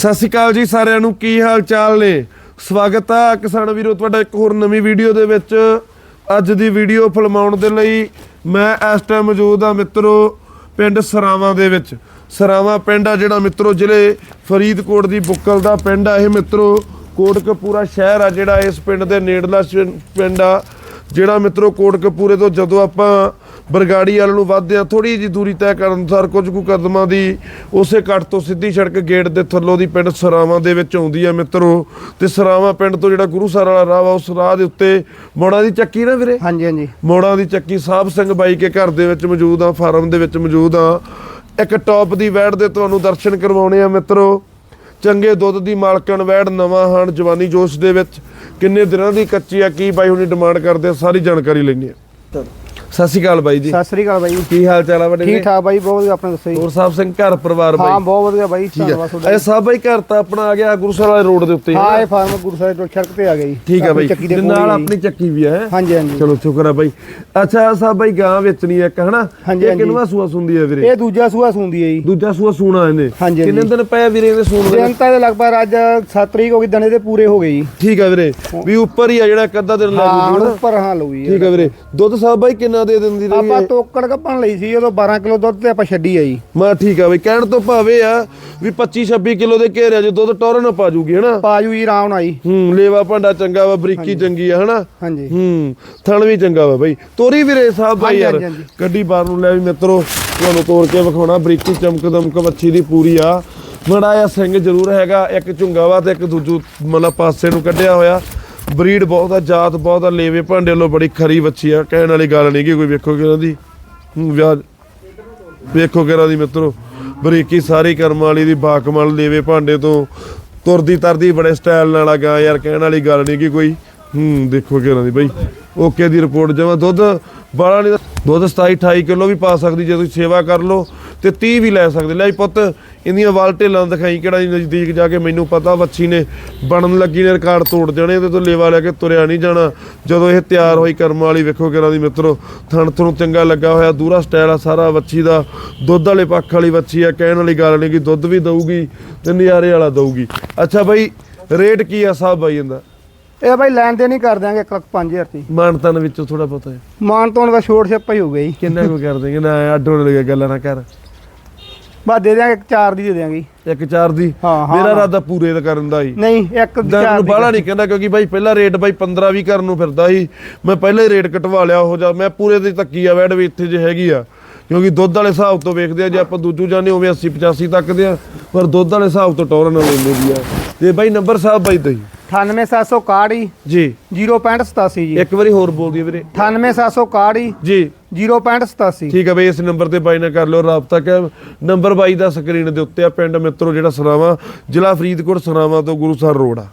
ਸਤਿ ਸ਼੍ਰੀ ਅਕਾਲ ਜੀ ਸਾਰਿਆਂ ਨੂੰ, ਕੀ ਹਾਲ ਚਾਲ ਨੇ? ਸਵਾਗਤ ਆ ਕਿਸਾਨ ਵੀਰੋ, ਤੁਹਾਡਾ ਇੱਕ ਹੋਰ ਨਵੀਂ ਵੀਡੀਓ ਦੇ ਵਿੱਚ। ਅੱਜ ਦੀ ਵੀਡੀਓ ਫਿਲਮਾਉਣ ਦੇ ਲਈ ਮੈਂ ਇਸ ਟਾਈਮ ਮੌਜੂਦ ਆ ਮਿੱਤਰੋ, ਪਿੰਡ ਸਰਾਵਾਂ ਦੇ ਵਿੱਚ। ਸਰਾਵਾਂ ਪਿੰਡ ਆ ਜਿਹੜਾ ਮਿੱਤਰੋ, ਜ਼ਿਲ੍ਹੇ ਫਰੀਦਕੋਟ ਦੀ ਬੁੱਕਲ ਦਾ ਪਿੰਡ ਆ ਇਹ ਮਿੱਤਰੋ। ਕੋਟਕਪੂਰਾ ਸ਼ਹਿਰ ਆ ਜਿਹੜਾ ਇਸ ਪਿੰਡ ਦੇ ਨੇੜਲਾ ਸ਼- ਪਿੰਡ ਆ। ਜਿਹੜਾ ਮਿੱਤਰੋ, ਕੋਟਕਪੂਰੇ ਤੋਂ ਜਦੋਂ ਆਪਾਂ ਬਰਗਾੜੀ ਵਾਲ ਨੂੰ ਵੱਧਦੇ ਆ ਥੋੜੀ ਜੀ ਦੂਰੀ ਤੈਅ ਕਰਨ ਅਨੁਸਾਰ ਕੁਝ ਕੁ ਕਦਮਾਂ ਦੀ ਉਸੇ ਕੱਟ ਤੋਂ ਸਿੱਧੀ ਸੜਕ ਗੇਟ ਦੇ ਥੱਲੋਂ ਦੀ ਪਿੰਡ ਸਰਾਵਾਂ ਦੇ ਵਿੱਚ ਆਉਂਦੀ ਆ ਮਿੱਤਰੋ। ਤੇ ਸਰਾਵਾਂ ਪਿੰਡ ਤੋਂ ਜਿਹੜਾ ਗੁਰੂਸਰ ਵਾਲਾ ਰਾਹ ਵਾ ਉਸ ਰਾਹ ਦੇ ਉੱਤੇ ਮੋੜਾਂ ਦੀ ਚੱਕੀ ਨਾ ਵੀਰੇ? ਹਾਂਜੀ ਹਾਂਜੀ। ਮੋੜਾਂ ਦੀ ਚੱਕੀ ਸਾਹਿਬ ਸਿੰਘ ਬਾਈ ਕੇ ਘਰ ਦੇ ਵਿੱਚ ਮੌਜੂਦ ਆ ਫਾਰਮ ਦੇ ਵਿੱਚ ਮੌਜੂਦ ਆ। ਇੱਕ ਟੌਪ ਦੀ ਵੈੜ ਦੇ ਤੁਹਾਨੂੰ ਦਰਸ਼ਨ ਕਰਵਾਉਣੇ ਆ ਮਿੱਤਰੋ। ਚੰਗੇ ਦੁੱਧ ਦੀ ਮਾਲਕਣ ਵੈੜ ਨਵਾਂ ਹਾਣ ਜਵਾਨੀ ਜੋਸ਼ ਦੇ ਵਿੱਚ। ਕਿੰਨੇ ਦਿਨਾਂ ਦੀ ਕੱਚੀ ਆ ਕੀ ਬਾਈ ਹੁਣੀ ਡਿਮਾਂਡ ਕਰਦੇ ਆ ਸਾਰੀ ਜਾਣਕਾਰੀ ਲੈਣੀ ਆ। ਸਤਿ ਸ਼੍ਰੀ ਅਕਾਲ ਬਾਈ ਜੀ। ਸਤਿ ਸ੍ਰੀ ਅਕਾਲ ਬਾਈ। ਕੀ ਹਾਲ ਚਾਲ ਆ ਵੱਡੇ ਠੀਕ ਠਾਕ ਬਾਈ ਬਹੁਤ ਵਧੀਆ ਆਪਣਾ ਦੱਸੋ ਜੀ। ਹੋਰ ਸਾਹਿਬ ਸਿੰਘ ਘਰ ਪਰਿਵਾਰ ਬਾਈ? ਹਾਂ ਬਹੁਤ ਵਧੀਆ ਬਾਈ ਠੀਕ ਧੰਨਵਾਦ ਆ ਤੁਹਾਡਾ ਇਹ ਸਾਹਿਬ ਬਾਈ ਘਰ ਤਾਂ ਆਪਣਾ ਆ ਗਿਆ ਗੁਰੂਸਰ ਵਾਲੇ ਰੋਡ ਦੇ ਉੱਤੇ ਹਾਂ ਇਹ ਫਾਰਮ ਗੁਰਸਾਹਿਬ ਤੋਂ ਸੜਕ ਤੇ ਆ ਗਿਆ ਜੀ। ਠੀਕ ਆ ਬਾਈ। ਦੇ ਨਾਲ ਹੀ ਆਪਣੀ ਚੱਕੀ ਵੀ ਹੈਂ? ਹਾਂਜੀ ਹਾਂਜੀ। ਚਲੋ ਸ਼ੁਕਰ ਆ ਬਾਈ। ਅੱਛਾ ਸਾਹਿਬ ਬਾਈ ਗਾਂ ਵੇਚਣੀ ਇੱਕ ਹਨਾ ਇਹ। ਕਿੰਨਵਾ ਸੂਆ ਸੁੰਦੀ ਆ ਵੀਰੇ? ਇਹ ਦੂਜਾ ਸੂਆ ਸੁੰਦੀ ਹੈ ਜੀ। ਦੂਜਾ ਸੂਆ ਸੂਣਾ ਇਹਨੇ। ਕਿੰਨੇ। ਦਿਨ ਪਏ ਵੀਰੇ ਇਹਦੇ ਸੂਣ ਦੇ ਦਿਨ ਤਾਂ ਲਗਭਗ ਅੱਜ 7 ਤਰੀਕ ਹੋ ਗਈ ਦਿਨੇ ਦੇ ਪੂਰੇ ਹੋ ਗਏ ਜੀ। ਠੀਕ ਆ ਵੀਰੇ। ਵੀ ਉੱਪਰ ਹੀ ਆ ਜਿਹੜਾ ਇੱਕ ਅੱਧਾ ਦਿਨ ਲੱਗ ਹਾਂ ਜੂਗਾ ਉੱਪਰ ਹਾਂ ਲਊ ਠੀਕ ਆ ਵੀਰੇ। ਦੁੱਧ ਸਾਹਿਬ ਬਾਈ ਕਿੰਨਾ ਦੇ ਦਿੰਦੀ ਰਹੀ ਆਪਾਂ ਹੈ? ਤੋਕੜ ਕੱਪਣ ਲਈ ਸੀ ਉਦੋਂ 12 ਕਿਲੋ ਦੁੱਧ ਤੇ ਆਪਾਂ ਛੱਡੀ ਆ ਜੀ ਮੈਂ ਠੀਕ ਆ ਬਈ ਕਹਿਣ ਤੋਂ ਭਾਵੇਂ ਆ ਵੀ 25 26 ਕਿਲੋ ਦੇ ਘੇਰਿਆ ਜੇ ਦੁੱਧ ਟੋਰਨ ਪਾ ਜੂਗੀ ਹਨਾ? ਪਾਜੂ ਜੀ ਆਰਾਮ ਨਾਲ ਜੀ ਹੂੰ ਲੇਵਾ ਭਾਂਡਾ ਚੰਗਾ ਵਾ ਬਰੀਕੀ ਚੰਗੀ ਆ ਹਨਾ? ਹਾਂਜੀ। ਹੂੰ ਥਣ ਵੀ ਚੰਗਾ ਵਾ ਬਈ। ਤੋਰੀ ਵੀਰੇ ਸਾਹਿਬ ਬਾਈ ਹਾਂਜੀ, ਯਾਰ। ਹਾਂਜੀ, ਹਾਂਜੀ। ਗੱਡੀ ਬਾਹਰ ਨੂੰ ਲੈ ਵੀ ਮਿੱਤਰੋ ਤੁਹਾਨੂੰ ਤੋੜ ਕੇ ਵਿਖਾਉਣਾ ਬਰੀਕੀ ਚਮਕ ਦਮਕ ਵੱਛੀ ਦੀ ਪੂਰੀ ਆ। ਮੜਾ ਆ ਸਿੰਘ ਜ਼ਰੂਰ ਹੈਗਾ ਇੱਕ ਝੁੰਗਾ ਵਾ ਤੇ ਇੱਕ ਦੂਜੂ ਮਤਲਬ ਪਾਸੇ ਨੂੰ ਕੱਢਿਆ ਹੋਇਆ। ਬਰੀਡ ਬਹੁਤ ਆ ਜਾਤ ਬਹੁਤ ਆ ਲੇਵੇ ਭਾਂਡੇ ਲੋ ਬੜੀ ਖਰੀ ਵੱਛੀ ਆ। ਕਹਿਣ ਵਾਲੀ ਗੱਲ ਨਹੀਂ ਕਿ ਕੋਈ ਵੇਖੋ ਕਿ ਦੀ। ਹੂੰ, ਵਿਆਹ ਵੇਖੋ ਕਿਹੜਾ ਦੀ ਮਿੱਤਰੋ। ਬਰੀਕੀ ਸਾਰੀ ਕਰਮ ਵਾਲੀ ਦੀ ਬਾਕਮਾਲ ਲੇਵੇ ਭਾਂਡੇ ਤੋਂ ਤੁਰਦੀ ਤਰਦੀ ਬੜੇ ਸਟਾਈਲ ਨਾਲ ਆ ਗਾ ਯਾਰ ਕਹਿਣ ਵਾਲੀ ਗੱਲ ਨਹੀਂ ਕਿ ਕੋਈ। ਹੂੰ ਦੇਖੋ ਕਿਹੜਾ ਦੀ। ਬਈ ਓਕੇ ਦੀ ਰਿਪੋਰਟ ਜਮਾ ਦੁੱਧ ਬਾਲਾ ਨਹੀਂ ਦੁੱਧ 27 28 ਕਿਲੋ ਵੀ ਪਾ ਸਕਦੀ ਜੇ ਤੁਸੀਂ ਸੇਵਾ ਕਰ ਲਓ। ਤੇ 30 ਵੀ ਲੈ ਸਕਦੇ। ਲੈ ਪੁੱਤ ਇਹਦੀਆਂ ਵਾਲ ਢੇਲਾਂ ਦਿਖਾਈ ਕਿਹੜਾ ਜੀ ਨਜ਼ਦੀਕ ਜਾ ਕੇ ਮੈਨੂੰ ਪਤਾ ਵੱਛੀ ਨੇ ਬਣਨ ਲੱਗੀ ਨੇ ਰਿਕਾਰਡ ਤੋੜ ਦੇਣੇ ਇਹਦੇ ਤੋਂ ਲੇਵਾ ਲੈ ਕੇ ਤੁਰਿਆ ਨਹੀਂ ਜਾਣਾ। ਜਦੋਂ ਇਹ ਤਿਆਰ ਹੋਈ ਕਰਮ ਵਾਲੀ ਵੇਖੋ ਕਿਹੜਾ ਦੀ ਮਿੱਤਰੋ ਥਣ ਥਣੋਂ ਚੰਗਾ ਲੱਗਾ ਹੋਇਆ ਦੂਰਾ ਸਟਾਈਲ ਆ ਸਾਰਾ ਵੱਛੀ ਦਾ। ਦੁੱਧ ਵਾਲੇ ਪੱਖ ਵਾਲੀ ਵੱਛੀ ਆ ਕਹਿਣ ਵਾਲੀ ਗੱਲ ਨਹੀਂ ਕਿ ਦੁੱਧ ਵੀ ਦਊਗੀ ਤੇ ਨਜ਼ਾਰੇ ਵਾਲਾ ਦਊਗੀ। ਅੱਛਾ ਬਾਈ ਰੇਟ ਕੀ ਆ ਸਾਹਿਬ ਬਾਈ ਇਹਦਾ? ਇਹ ਬਾਈ ਲੈਣ ਦੇ ਨਹੀਂ ਕਰ ਦਿਆਂਗੇ 1 ਲੱਖ 5000 ਦੀ। ਮਾਨਤਨ ਵਿੱਚੋਂ ਥੋੜਾ ਪਤਾ ਹੈ ਮਾਨ ਤੋਂ ਦਾ ਛੋੜ ਛੱਪਾ ਹੀ ਹੋ ਜੀ ਕਿੰਨਾ ਕੋ ਕਰ ਦੇਂਗੇ ਨਾ ਅੱਡੋਂ ਲਗੇ ਗੱਲਾਂ ਨਾ ਕਰ। ਬਸ ਦੇ ਦਿਆਂਗੇ 4 ਦੀ ਦੇ ਦਿਆਂਗੇ। ਇੱਕ ਚਾਰ ਦੀ? ਹਾਂ, ਹਾਂ, ਮੇਰਾ ਹਾਂ। ਇਰਾਦਾ ਪੂਰੇ ਦਾ ਕਰਨ ਦਾ ਹੀ। ਨਹੀਂ ਇੱਕ ਦਰ ਚਾਰ ਨੂੰ ਦੀ ਬਾਹਲਾ ਨਹੀਂ ਕਹਿੰਦਾ ਕਿਉਂਕਿ ਬਾਈ ਪਹਿਲਾ ਰੇਟ ਬਾਈ 15 ਵੀ ਕਰਨ ਨੂੰ ਫਿਰਦਾ ਸੀ। ਮੈਂ ਪਹਿਲਾਂ ਹੀ ਰੇਟ ਕਟਵਾ ਲਿਆ ਉਹ ਜਾ ਮੈਂ ਪੂਰੇ ਦੀ ਧੱਕੀ ਆ ਵੈਡ ਵੀ ਇੱਥੇ ਜੇ ਹੈਗੀ ਆ। ਕਿਉਂਕਿ ਦੁੱਧ ਵਾਲੇ ਹਿਸਾਬ ਤੋਂ ਵੇਖਦੇ ਆ ਜੇ ਆਪਾਂ ਦੂਜੂ ਜਾਣੇ ਹੋਵੇ 80 85 ਤੱਕ ਦੇ ਆ ਪਰ ਦੁੱਧ ਵਾਲੇ ਹਿਸਾਬ ਤੋਂ ਟੌਰਨ ਨਾਲ ਲੈਂਦੇ ਵੀ ਆ। ਤੇ ਬਾਈ ਨੰਬਰ ਸਾਹਿਬ ਬਾਈ ਦਈ 98761 ਜੀ। 0.87 ਜੀ। ਇੱਕ ਵਾਰੀ ਹੋਰ ਬੋਲ ਦਈਏ ਵੀਰੇ। 98761 ਜੀ। 0.87 ਠੀਕ ਹੈ ਬਈ, ਇਸ ਨੰਬਰ ਤੇ ਬਾਈ ਨਾਲ ਕਰ ਲਿਓ ਰਾਬਤਾ ਕਿ ਨੰਬਰ ਬਾਈ ਦਾ ਸਕਰੀਨ ਦੇ ਉੱਤੇ ਆ ਪਿੰਡ ਮਿੱਤਰੋ ਜਿਹੜਾ ਸਰਾਵਾ, ਜ਼ਿਲ੍ਹਾ ਫਰੀਦਕੋਟ ਸਰਾਵਾ ਤੋਂ ਗੁਰੂ ਗੁਰੂਸਰ ਰੋਡ ਆ